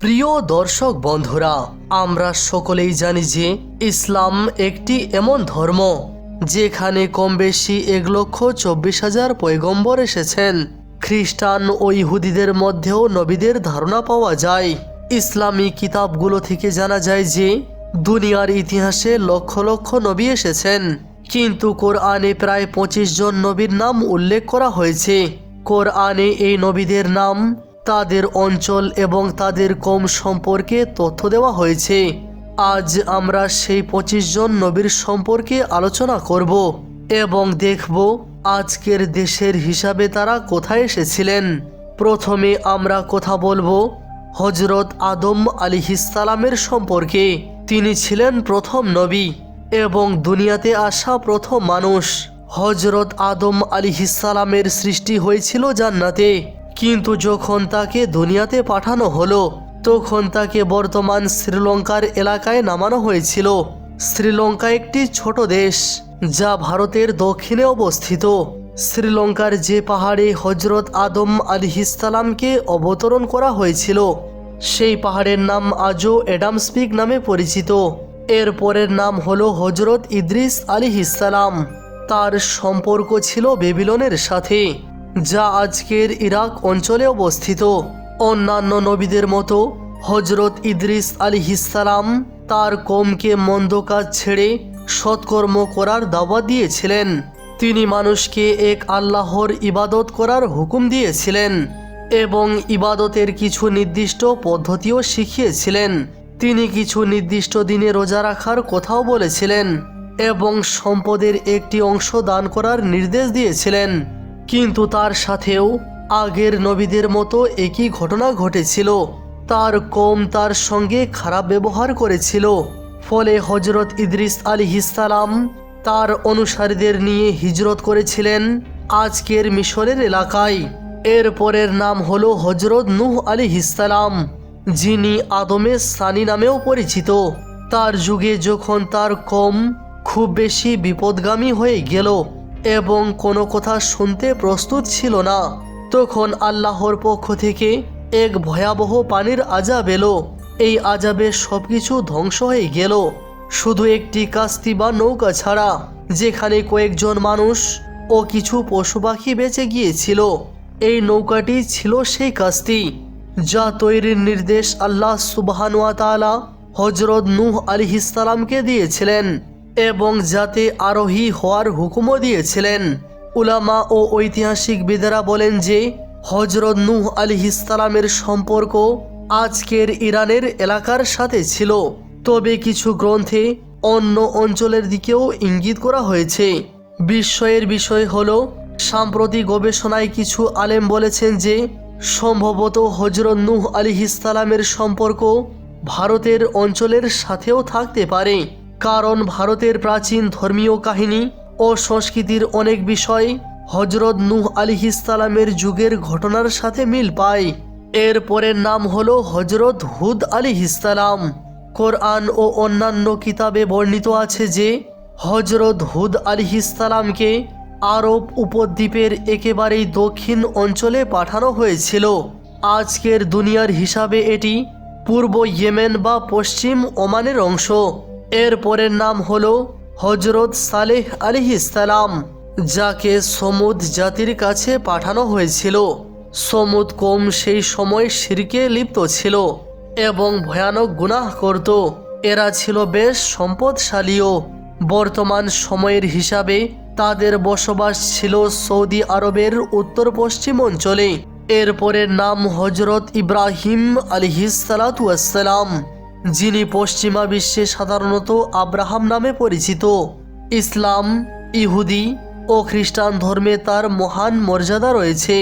প্রিয় দর্শক বন্ধুরা, আমরা সকলেই জানি যে ইসলাম একটি এমন ধর্ম যেখানে কম বেশি এক লক্ষ চব্বিশ হাজার পয়গম্বর এসেছেন। খ্রিস্টান ও ইহুদিদের মধ্যেও নবীদের ধারণা পাওয়া যায়। ইসলামী কিতাবগুলো থেকে জানা যায় যে দুনিয়ার ইতিহাসে লক্ষ লক্ষ নবী এসেছেন। কিন্তু কোরআনে প্রায় পঁচিশ জন নবীর নাম উল্লেখ করা হয়েছে। কোরআনে এই নবীদের নাম তাদের অঞ্চল এবং তাদের কম সম্পর্কে তথ্য দেওয়া হয়েছে। আজ আমরা সেই পঁচিশ জন নবীর সম্পর্কে আলোচনা করব এবং দেখব আজকের দেশের হিসাবে তারা কোথায় এসেছিলেন। প্রথমে আমরা কথা বলব হজরত আদম আলিহিসালামের সম্পর্কে। তিনি ছিলেন প্রথম নবী এবং দুনিয়াতে আসা প্রথম মানুষ। হজরত আদম আলিহিসালামের সৃষ্টি হয়েছিল জান্নাতে। কিন্তু যখন তাকে দুনিয়াতে পাঠানো হলো, তখন তাকে বর্তমান শ্রীলঙ্কার এলাকায় নামানো হয়েছিল। শ্রীলঙ্কা একটি ছোট দেশ, যা ভারতের দক্ষিণে অবস্থিত। শ্রীলঙ্কার যে পাহাড়ে হজরত আদম আলিহিসালামকে অবতরণ করা হয়েছিল, সেই পাহাড়ের নাম আজও অ্যাডামস পিক নামে পরিচিত। এর পরের নাম হলো হজরত ইদ্রিস আলিহিসালাম তার সম্পর্ক ছিল বেবিলনের সাথে। যা আজকের ইরাক অঞ্চলে অবস্থিত। অন্যান্য নবীদের মতো হজরত ইদ্রিস আলিহিসালাম তার কমকে মন্দ কাজ ছেড়ে সৎকর্ম করার দাওয়া দিয়েছিলেন। তিনি মানুষকে এক আল্লাহর ইবাদত করার হুকুম দিয়েছিলেন এবং ইবাদতের কিছু নির্দিষ্ট পদ্ধতিও শিখিয়েছিলেন। তিনি কিছু নির্দিষ্ট দিনে রোজা রাখার কথাও বলেছিলেন এবং সম্পদের একটি অংশ দান করার নির্দেশ দিয়েছিলেন। কিন্তু তার সাথেও আগের নবীদের মতো একই ঘটনা ঘটেছিল। তার কম তার সঙ্গে খারাপ ব্যবহার করেছিল। ফলে হজরত ইদ্রিস আলী হিসালাম তার অনুসারীদের নিয়ে হিজরত করেছিলেন আজকের মিশরের এলাকায়। এর পরের নাম হলো হজরত নুহ আলী হিসালাম যিনি আদমে সানি নামেও পরিচিত। তার যুগে যখন তার কম খুব বেশি বিপদগামী হয়ে গেল এবং কোনো কথা শুনতে প্রস্তুত ছিল না। তখন আল্লাহর পক্ষ থেকে এক ভয়াবহ পানির আজাব এলো। এই আজাবে সব কিছু ধ্বংস হয়ে গেল। শুধু একটি কাস্তি বা নৌকা ছাড়া, যেখানে কয়েকজন মানুষ ও কিছু পশু পাখি বেঁচে গিয়েছিল। এই নৌকাটি ছিল সেই কাস্তি, যা তৈরির নির্দেশ আল্লাহ সুবাহানুয়া তালা হজরত নূহ আলিহিসালামকে দিয়েছিলেন। এবং যাতে আরোহী হওয়ার হুকুমও দিয়েছিলেন। উলামা ও ঐতিহাসিক ঐতিহাসিকবিদেরা বলেন যে হজরত নূহ আলিহিসালামের সম্পর্ক আজকের ইরানের এলাকার সাথে ছিল। তবে কিছু গ্রন্থে অন্য অঞ্চলের দিকেও ইঙ্গিত করা হয়েছে। বিস্ময়ের বিষয় হল, সাম্প্রতিক গবেষণায় কিছু আলেম বলেছেন যে, সম্ভবত হজরত নূহ আলিহিসালামের সম্পর্ক ভারতের অঞ্চলের সাথেও থাকতে পারে। কারণ ভারতের প্রাচীন ধর্মীয় কাহিনী ও সংস্কৃতির অনেক বিষয় হজরত নূহ আলিহিসালামের যুগের ঘটনার সাথে মিল পায়। এর পরের নাম হল হজরত হুদ আলিহিসালাম কোরআন ও অন্যান্য কিতাবে বর্ণিত আছে যে, হজরত হুদ আলিহিসালামকে আরব উপদ্বীপের একেবারেই দক্ষিণ অঞ্চলে পাঠানো হয়েছিল। আজকের দুনিয়ার হিসাবে এটি পূর্ব ইয়েমেন বা পশ্চিম ওমানের অংশ। এর পরের নাম হল হজরত সালেহ আলিহিসালাম যাকে সমুদ জাতির কাছে পাঠানো হয়েছিল। সমুদ কম সেই সময় শিরকে লিপ্ত ছিল এবং ভয়ানক গুনাহ করত। এরা ছিল বেশ সম্পদশালীও। বর্তমান সময়ের হিসাবে তাদের বসবাস ছিল সৌদি আরবের উত্তর পশ্চিম অঞ্চলে। এর পরের নাম হজরত ইব্রাহিম আলিহিসালাতাম যিনি পশ্চিমা বিশ্বে সাধারণত আব্রাহাম নামে পরিচিত। ইসলাম, ইহুদি ও খ্রিস্টান ধর্মে তার মহান মর্যাদা রয়েছে।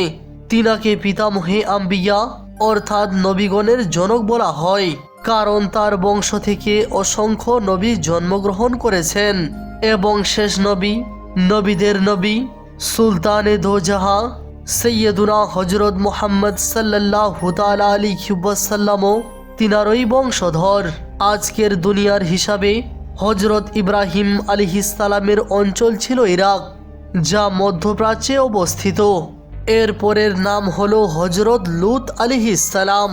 তিনাকে পিতামহে আম্বিয়া, অর্থাৎ নবীগণের জনক বলা হয়, কারণ তার বংশ থেকে অসংখ্য নবী জন্মগ্রহণ করেছেন এবং শেষ নবী, নবীদের নবী সুলতানে দোজাহা, সৈয়দুনা হজরত মোহাম্মদ সাল্লাহ হুতালা আলী খিবাসাল্লামও তিনারই বংশধর। আজকের দুনিয়ার হিসাবে হজরত ইব্রাহিম আলিহিসালামের অঞ্চল ছিল ইরাক, যা মধ্যপ্রাচ্যে অবস্থিত। এর পরের নাম হল হজরত লুত আলিহিসালাম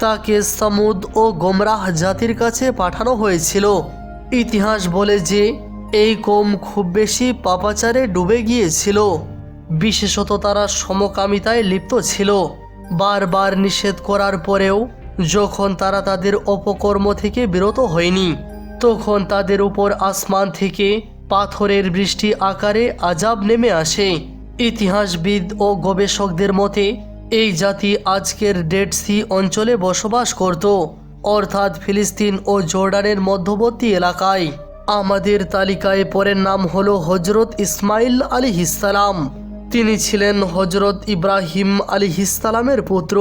তাকে সামুদ ও গোমরাহ জাতির কাছে পাঠানো হয়েছিল। ইতিহাস বলে যে, এই কম খুব বেশি পাপাচারে ডুবে গিয়েছিল। বিশেষত তারা সমকামিতায় লিপ্ত ছিল। বারবার নিষেধ করার পরেও যখন তারা তাদের অপকর্ম থেকে বিরত হয়নি, তখন তাদের উপর আসমান থেকে পাথরের বৃষ্টি আকারে আজাব নেমে আসে। ইতিহাসবিদ ও গবেষকদের মতে, এই জাতি আজকের ডেড সি অঞ্চলে বসবাস করত, অর্থাৎ ফিলিস্তিন ও জর্ডানের মধ্যবর্তী এলাকায়। আমাদের তালিকায় পরের নাম হল হজরত ইসমাইল আলী হিসালাম তিনি ছিলেন হজরত ইব্রাহিম আলী হিসালামের পুত্র।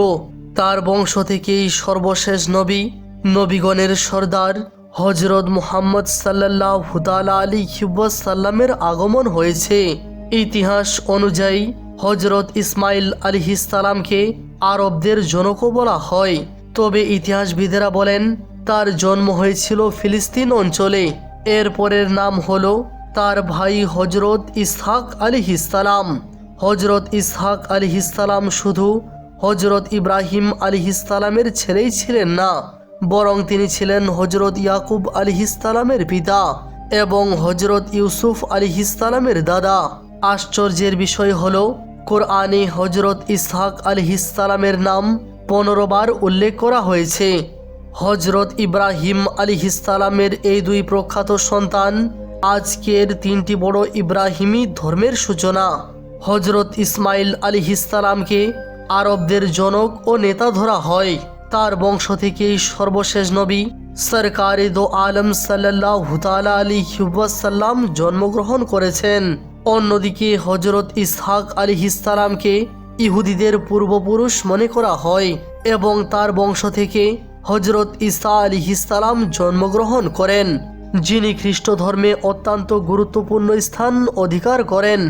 তার বংশ থেকেই সর্বশেষ নবী, নবীগণের সর্দার হজরত মুহাম্মদ সাল্লাহ হুদালা আলী সাল্লামের আগমন হয়েছে। ইতিহাস অনুযায়ী হজরত ইসমাইল আলী সালামকে আরবদের জনকও বলা হয়। তবে ইতিহাসবিদেরা বলেন, তার জন্ম হয়েছিল ফিলিস্তিন অঞ্চলে। এর পরের নাম হল তার ভাই হজরত ইসহাক আলী সালাম। হজরত ইসহাক আলী সালাম শুধু হজরত ইব্রাহিম আলী সালামের ছেলেই ছিলেন না, বরং তিনি ছিলেন হজরত ইয়াকুব আলী সালামের পিতা এবং হজরত ইউসুফ আলী সালামের দাদা। আশ্চর্যের বিষয় হল, কোরআনে হজরত ইসহাক আলী সালামের নাম পনেরো বার উল্লেখ করা হয়েছে। হজরত ইব্রাহিম আলী সালামের এই দুই প্রখ্যাত সন্তান আজকের তিনটি বড় ইব্রাহিমী ধর্মের সূচনা। হজরত ইসমাইল আলী সালামকে আরবদের জনক ও নেতা ধরা হয়। তার বংশ থেকেই সর্বশেষ নবী সরকারি দো আলম সাল্লাহ তালা আলী সাল্লাম জন্মগ্রহণ করেছেন। অন্যদিকে হজরত ইসহাক আলী সালামকে ইহুদিদের পূর্বপুরুষ মনে করা হয় এবং তার বংশ থেকে হজরত ইসা আলী সালাম জন্মগ্রহণ করেন, যিনি খ্রিস্ট ধর্মে অত্যন্ত গুরুত্বপূর্ণ স্থান অধিকার করেন।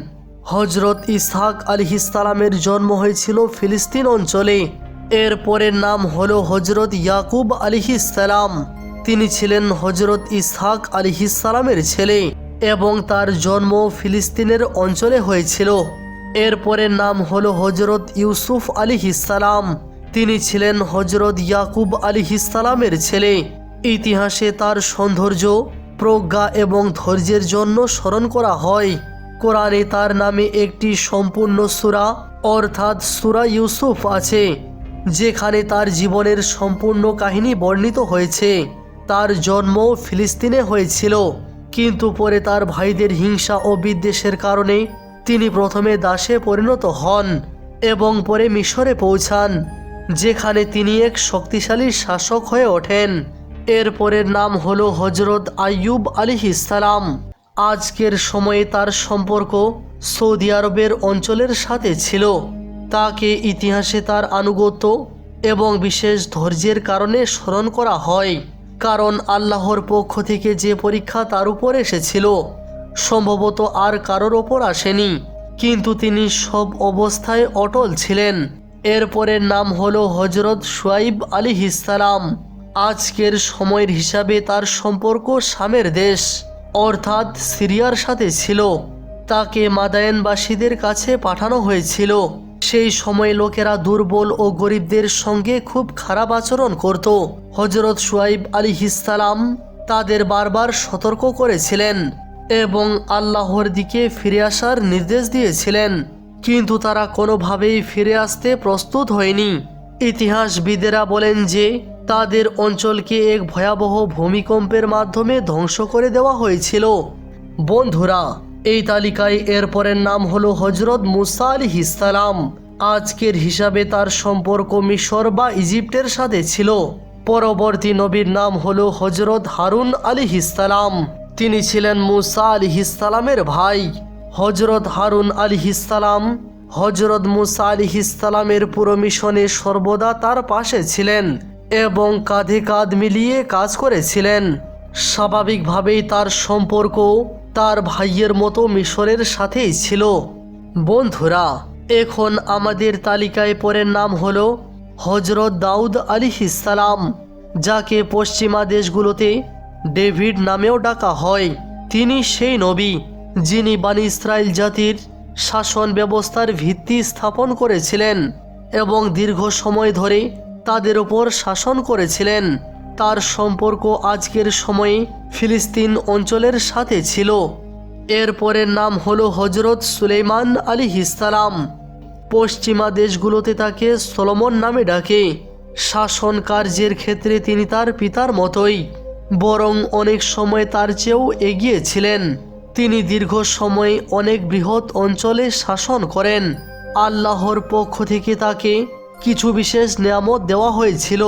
হজরত ইসহাক আলী সালামের জন্ম হয়েছিল ফিলিস্তিন অঞ্চলে। এর পরের নাম হলো হজরত ইয়াকুব আলিহিসালাম তিনি ছিলেন হজরত ইসহাক আলিহিসালামের ছেলে এবং তার জন্ম ফিলিস্তিনের অঞ্চলে হয়েছিল। এর পরের নাম হল হজরত ইউসুফ আলিহিসালাম তিনি ছিলেন হজরত ইয়াকুব আলিহিসালামের ছেলে। ইতিহাসে তার সৌন্দর্য, প্রজ্ঞা এবং ধৈর্যের জন্য স্মরণ করা হয়। কোরআনে তার নামে একটি সম্পূর্ণ সুরা, অর্থাৎ সুরা ইউসুফ আছে, যেখানে তার জীবনের সম্পূর্ণ কাহিনী বর্ণিত হয়েছে। তার জন্ম ফিলিস্তিনে হয়েছিল, কিন্তু পরে তার ভাইদের হিংসা ও বিদ্বেষের কারণে তিনি প্রথমে দাসে পরিণত হন এবং পরে মিশরে পৌঁছান, যেখানে তিনি এক শক্তিশালী শাসক হয়ে ওঠেন। এর পরের নাম হলো হজরত আইয়ুব আলী ইসালাম আজকের সময়ে তার সম্পর্ক সৌদি আরবের অঞ্চলের সাথে ছিল। তাকে ইতিহাসে তার আনুগত্য এবং বিশেষ ধৈর্যের কারণে স্মরণ করা হয়। কারণ আল্লাহর পক্ষ থেকে যে পরীক্ষা তার উপর এসেছিল, সম্ভবত আর কারোর ওপর আসেনি। কিন্তু তিনি সব অবস্থায় অটল ছিলেন। এরপরের নাম হল হজরত সোয়াইব আলী ইসালাম আজকের সময়ের হিসাবে তার সম্পর্ক শামের দেশ। অর্থাৎ সিরিয়ার সাথে ছিল। তাকে মাদায়নবাসীদের কাছে পাঠানো হয়েছিল। সেই সময় লোকেরা দুর্বল ও গরিবদের সঙ্গে খুব খারাপ আচরণ করত। হজরত সুয়াইব আলী হিসালাম তাদের বারবার সতর্ক করেছিলেন এবং আল্লাহর দিকে ফিরে আসার নির্দেশ দিয়েছিলেন। কিন্তু তারা কোনোভাবেই ফিরে আসতে প্রস্তুত হয়নি। ইতিহাসবিদেরা বলেন যে তাদের অঞ্চলকে এক ভয়াবহ ভূমিকম্পের মাধ্যমে ধ্বংস করে দেওয়া হয়েছিল। বন্ধুরা, এই তালিকায় এর পরের নাম হলো হজরত মুসা আলী ইসালাম আজকের হিসাবে তার সম্পর্ক মিশর বা ইজিপ্টের সাথে ছিল। পরবর্তী নবীর নাম হলো হজরত হারুন আলী ইসালাম তিনি ছিলেন মুসা আলী ইসালামের ভাই। হজরত হারুন আলী ইসালাম হজরত মুসা আলী ইসালামের পুরো মিশনে সর্বদা তার পাশে ছিলেন। এবং কাঁধে কাঁধ মিলিয়ে কাজ করেছিলেন। স্বাভাবিকভাবেই তার সম্পর্ক তার ভাইয়ের মতো মিশরের সাথেই ছিল। বন্ধুরা, এখন আমাদের তালিকায় পরের নাম হল হজরত দাউদ আলী ইসালাম যাকে পশ্চিমা দেশগুলোতে ডেভিড নামেও ডাকা হয়। তিনি সেই নবী যিনি বানি ইসরায়েল জাতির শাসন ব্যবস্থার ভিত্তি স্থাপন করেছিলেন এবং দীর্ঘ সময় ধরে তাদের ওপর শাসন করেছিলেন। তার সম্পর্ক আজকের সময়ে ফিলিস্তিন অঞ্চলের সাথে ছিল। এরপরের নাম হলো হজরত সুলেইমান আলী হিসালাম পশ্চিমা দেশগুলোতে তাকে সলোমন নামে ডাকে। শাসন কার্যের ক্ষেত্রে তিনি তার পিতার মতোই, বরং অনেক সময় তার চেয়েও এগিয়ে ছিলেন। তিনি দীর্ঘ সময় অনেক বৃহৎ অঞ্চলে শাসন করেন। আল্লাহর পক্ষ থেকে তাকে কিছু বিশেষ নিয়ামত দেওয়া হয়েছিল,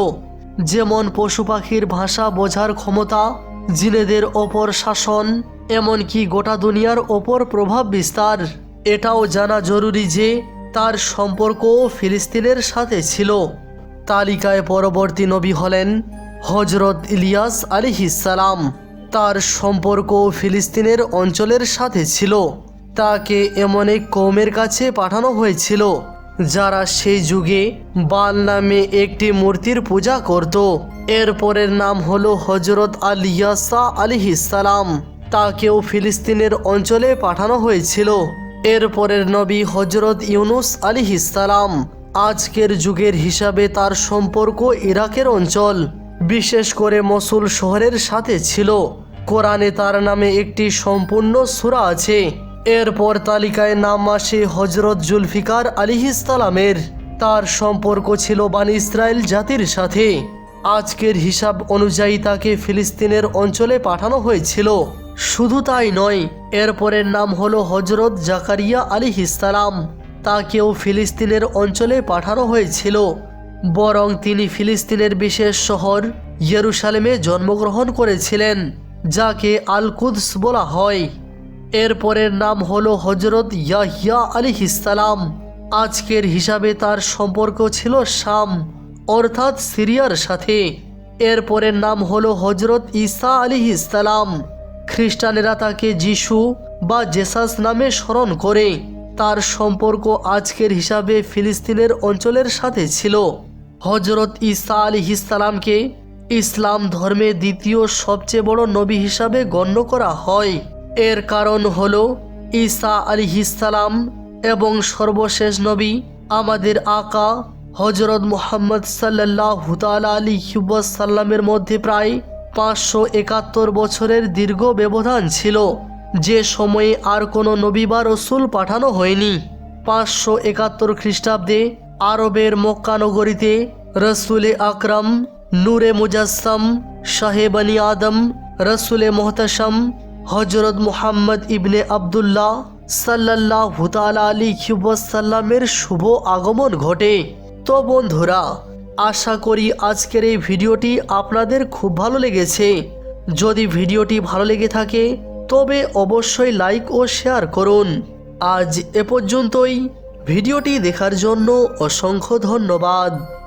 যেমন পশু পাখির ভাষা বোঝার ক্ষমতা, জিনেদের ওপর শাসন, এমনকি গোটা দুনিয়ার ওপর প্রভাব বিস্তার। এটাও জানা জরুরি যে, তার সম্পর্কও ফিলিস্তিনের সাথে ছিল। তালিকায় পরবর্তী নবী হলেন হজরত ইলিয়াস আলিহিসালাম তার সম্পর্ক ফিলিস্তিনের অঞ্চলের সাথে ছিল। তাকে এমন এক কৌমের কাছে পাঠানো হয়েছিল। যারা সেই যুগে বাল নামে একটি মূর্তির পূজা করত। এরপরের নাম হলো হজরত আলিয়াসা আলিহিসালাম তাকেও ফিলিস্তিনের অঞ্চলে পাঠানো হয়েছিল। এরপরের নবী হজরত ইউনুস আলিহিসালাম আজকের যুগের হিসাবে তার সম্পর্ক ইরাকের অঞ্চল। বিশেষ করে মসুল শহরের সাথে ছিল। কোরআনে তার নামে একটি সম্পূর্ণ সূরা আছে। এরপর তালিকায় নাম আসে হজরত জুলফিকার আলিহিসালামের তার সম্পর্ক ছিল বান ইসরায়েল জাতির সাথে। আজকের হিসাব অনুযায়ী তাকে ফিলিস্তিনের অঞ্চলে পাঠানো হয়েছিল। শুধু তাই নয়, এরপরের নাম হলো হজরত জাকারিয়া আলিহিসালাম তাকেও ফিলিস্তিনের অঞ্চলে পাঠানো হয়েছিল। বরং তিনি ফিলিস্তিনের বিশেষ শহর ইয়েরুসালেমে জন্মগ্রহণ করেছিলেন, যাকে আলকুদস বলা হয়। এরপরের নাম হলো হজরত ইয়াহিয়া আলিহিসালাম আজকের হিসাবে তার সম্পর্ক ছিল শাম, অর্থাৎ সিরিয়ার সাথে। এরপরের নাম হলো হজরত ইসা ঈসা আলিহিসালাম খ্রিস্টানেরা তাকে যিশু বা জেসাস নামে স্মরণ করে। তার সম্পর্ক আজকের হিসাবে ফিলিস্তিনের অঞ্চলের সাথে ছিল। হজরত ঈসা আলিহিসালামকে ইসলাম ধর্মে দ্বিতীয় সবচেয়ে বড় নবী হিসাবে গণ্য করা হয়। এর কারণ হল ঈসা আলিহিসালাম এবং সর্বশেষ নবী আমাদের আকা হজরত মুহাম্মদ সাল্লাহ আলী সাল্লামের মধ্যে প্রায় পাঁচশো একাত্তর বছরের দীর্ঘ ব্যবধান ছিল। যে সময়ে আর কোনো নবী বা রসুল পাঠানো হয়নি। পাঁচশো একাত্তর খ্রিস্টাব্দে আরবের মক্কানগরীতে রসুলে আকরাম, নূরে মুজাসম শাহেবানি আদম, রসুলে মোহতাসম হজরত মুহাম্মদ ইবনে আবদুল্লাহ সাল্লাহ হুতালা আলী সাল্লামের শুভ আগমন ঘটে। তো বন্ধুরা, আশা করি আজকের এই ভিডিওটি আপনাদের খুব ভালো লেগেছে। যদি ভিডিওটি ভালো লেগে থাকে, তবে অবশ্যই লাইক ও শেয়ার করুন। আজ এ পর্যন্তই। ভিডিওটি দেখার জন্য অসংখ্য ধন্যবাদ।